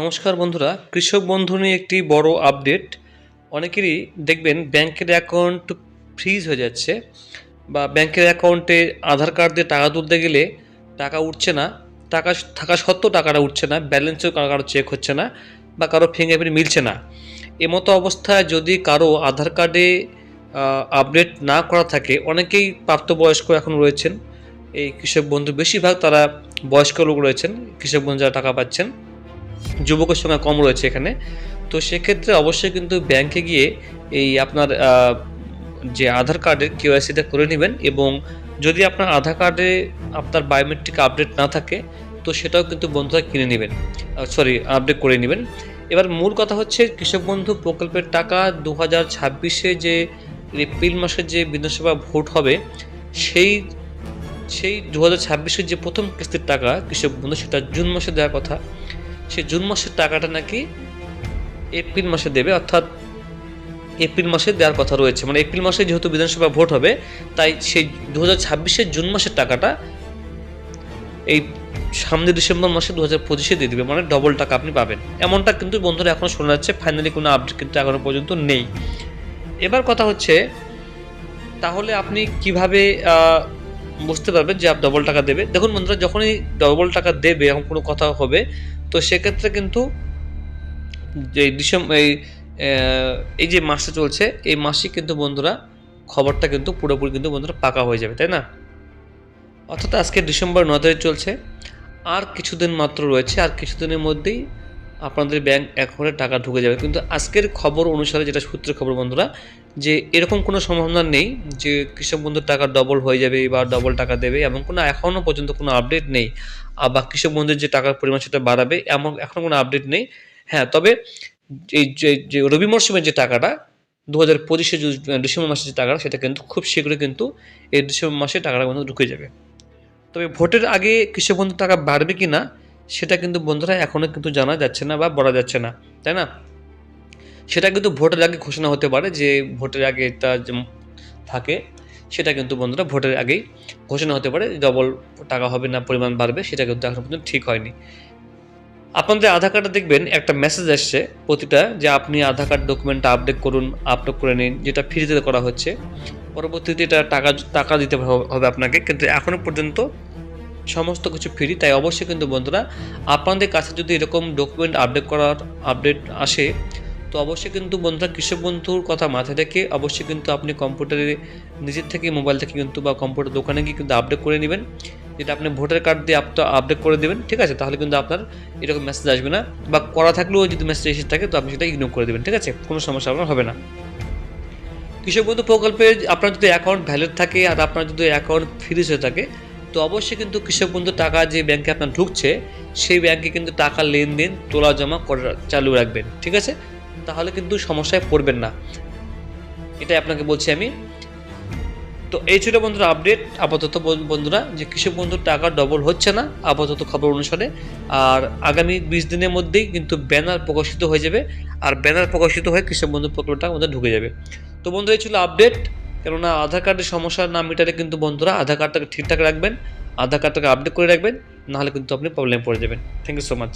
নমস্কার বন্ধুরা, কৃষক বন্ধু নিয়ে একটি বড় আপডেট অনেকেরই দেখবেন ব্যাংকের অ্যাকাউন্ট ফ্রিজ হয়ে যাচ্ছে বা ব্যাংকের অ্যাকাউন্টে আধার কার্ড দিয়ে টাকা তুলতে গেলে টাকা উঠছে না। টাকা থাকা সত্ত্বেও টাকাটা উঠছে না ব্যালেন্সও কারও কারও চেক হচ্ছে না বা কারও ফিঙ্গারপ্রিন্ট মিলছে না। এমতো অবস্থায় যদি কারও আধার কার্ডে আপডেট না করা থাকে, অনেকেই প্রাপ্তবয়স্ক এখন রয়েছেন। এই কৃষক বন্ধু বেশিরভাগ তারা বয়স্ক লোক রয়েছেন, কৃষক বন্ধু যারা টাকা পাচ্ছেন। যুবকের সংখ্যা কম রয়েছে এখানে। তো সেক্ষেত্রে অবশ্যই কিন্তু ব্যাংকে গিয়ে এই আপনার যে আধার কার্ডের কেওয়াইসিটা করে নেবেন এবং যদি আপনার আধার কার্ডে আপনার বায়োমেট্রিক আপডেট না থাকে, তো সেটাও কিন্তু বন্ধুরা কিনে নেবেন। সরি, আপডেট করে নেবেন। এবার মূল কথা হচ্ছে কৃষক বন্ধু প্রকল্পের টাকা দু হাজার ছাব্বিশে যে এপ্রিল মাসে যে বিধানসভা ভোট হবে, সেই সেই দু হাজার ছাব্বিশের যে প্রথম কিস্তির টাকা কৃষক বন্ধু, সেটা জুন মাসে দেওয়ার কথা। সে জুন মাসের টাকাটা নাকি এপ্রিল মাসে দেবে, অর্থাৎ এপ্রিল মাসে দেওয়ার কথা রয়েছে। মানে এপ্রিল মাসে যেহেতু বিধানসভা ভোট হবে, তাই সেই দু হাজার ছাব্বিশের জুন মাসের টাকাটা এই সামনে ডিসেম্বর মাসে দু হাজার পঁচিশে দিয়ে দেবে মানে ডবল টাকা আপনি পাবেন। এমনটা কিন্তু বন্ধুরা এখনও শোনা যাচ্ছে ফাইনালি কোনো আপডেট কিন্তু এখনও পর্যন্ত নেই। এবার কথা হচ্ছে, তাহলে আপনি কীভাবে বুঝতে পারবেন যে আপ ডবল টাকা দেবে। দেখুন বন্ধুরা, যখনই ডবল টাকা দেবে, এরকম কোনো কথা হবে, তো সেক্ষেত্রে কিন্তু যে ডিসেম্বর এই এই যে মাসটা চলছে, এই মাসে কিন্তু বন্ধুরা খবরটা কিন্তু পুরোপুরি কিন্তু বন্ধুরা পাকা হয়ে যাবে, তাই না? অর্থাৎ আজকে ডিসেম্বর ন তারিখ চলছে, আর কিছুদিন মাত্র রয়েছে, আর কিছুদিনের মধ্যেই আপনাদের ব্যাংক অ্যাকাউন্টে টাকা ঢুকে যাবে। কিন্তু আজকের খবর অনুসারে যেটা সূত্রের খবর বন্ধুরা, যে এরকম কোনো সম্ভাবনা নেই যে কৃষক বন্ধুর টাকা ডবল হয়ে যাবে বা ডবল টাকা দেবে এমন কোনো এখনও পর্যন্ত কোনো আপডেট নেই। বা কৃষক বন্ধুর যে টাকার পরিমাণ সেটা বাড়াবে এমন এখনও কোনো আপডেট নেই। হ্যাঁ তবে এই যে রবি মরশুমের যে টাকাটা দু হাজার পঁচিশে ডিসেম্বর মাসের যে টাকাটা, সেটা কিন্তু খুব শীঘ্রই কিন্তু এই ডিসেম্বর মাসে টাকাটা কিন্তু ঢুকে যাবে। তবে ভোটের আগে কৃষক বন্ধুর টাকা বাড়বে কি না সেটা কিন্তু বন্ধুরা এখনও কিন্তু জানা যাচ্ছে না বা বলা যাচ্ছে না, তাই না? সেটা কিন্তু ভোটের আগে ঘোষণা হতে পারে যে ভোটের আগে তা থাকে, সেটা কিন্তু বন্ধুরা ভোটের আগেই ঘোষণা হতে পারে, ডবল টাকা হবে না, পরিমাণ বাড়বে, সেটা কিন্তু এখনও পর্যন্ত ঠিক হয়নি। আপনাদের আধার কার্ডে দেখবেন একটা মেসেজ আসছে প্রতিটা, যে আপনি আধার কার্ড ডকুমেন্টটা আপডেট করুন আপলোড করে নিন, যেটা ফ্রিতে করা হচ্ছে। পরবর্তীতে এটা টাকা টাকা দিতে হবে আপনাকে, কিন্তু এখনও পর্যন্ত সমস্ত কিছু ফ্রি তাই অবশ্যই কিন্তু বন্ধুরা আপনাদের কাছে যদি এরকম ডকুমেন্ট আপডেট করার আপডেট আসে, তো অবশ্যই কিন্তু বন্ধুরা কৃষক বন্ধুর কথা মাথায় রেখে অবশ্যই কিন্তু আপনি কম্পিউটারে নিজের থেকে মোবাইল থেকে কিন্তু বা কম্পিউটার দোকানে গিয়ে কিন্তু আপডেট করে নেবেন। যেটা আপনি ভোটার কার্ড দিয়ে আপ আপডেট করে দেবেন, ঠিক আছে? তাহলে কিন্তু আপনার এরকম মেসেজ আসবে না বা করা থাকলেও যদি মেসেজ এসে থাকে, তো আপনি সেটা ইগনোর করে দেবেন, ঠিক আছে? কোনো সমস্যা আপনার হবে না। কৃষক বন্ধু প্রকল্পে আপনার যদি অ্যাকাউন্ট ভ্যালিড থাকে আর আপনার যদি অ্যাকাউন্ট ফ্রিজ হয়ে থাকে তো অবশ্যই কিন্তু কৃষক বন্ধু, টাকা যে ব্যাংকে আপনার ঢুকছে, সেই ব্যাংকে কিন্তু টাকা লেনদেন, তোলা জমা করা চালু রাখবেন, ঠিক আছে? তাহলে কিন্তু সমস্যায় পড়বেন না। এটাই আপনাকে বলছি আমি। তো এই ছিল বন্ধুরা আপডেট আপাতত বন- বন্ধুরা, যে কৃষক বন্ধুর টাকা ডবল হচ্ছে না, আপাতত খবর অনুসারে। আর আগামী বিশ দিনের মধ্যেই কিন্তু ব্যানার প্রকাশিত হয়ে যাবে, আর ব্যানার প্রকাশিত হয়ে কৃষক বন্ধু প্রকল্পটা আমাদের ঢুকে যাবে। তো বন্ধুরা, এই ছিল আপডেট কেননা আধার কার্ডের সমস্যা না মিটারে কিন্তু বন্ধুরা আধার কার্ডটাকে ঠিকঠাক রাখবেন আধার কার্ডটাকে আপডেট করে রাখবেন, নাহলে কিন্তু আপনি প্রবলেম পড়ে যাবেন। Thank you so much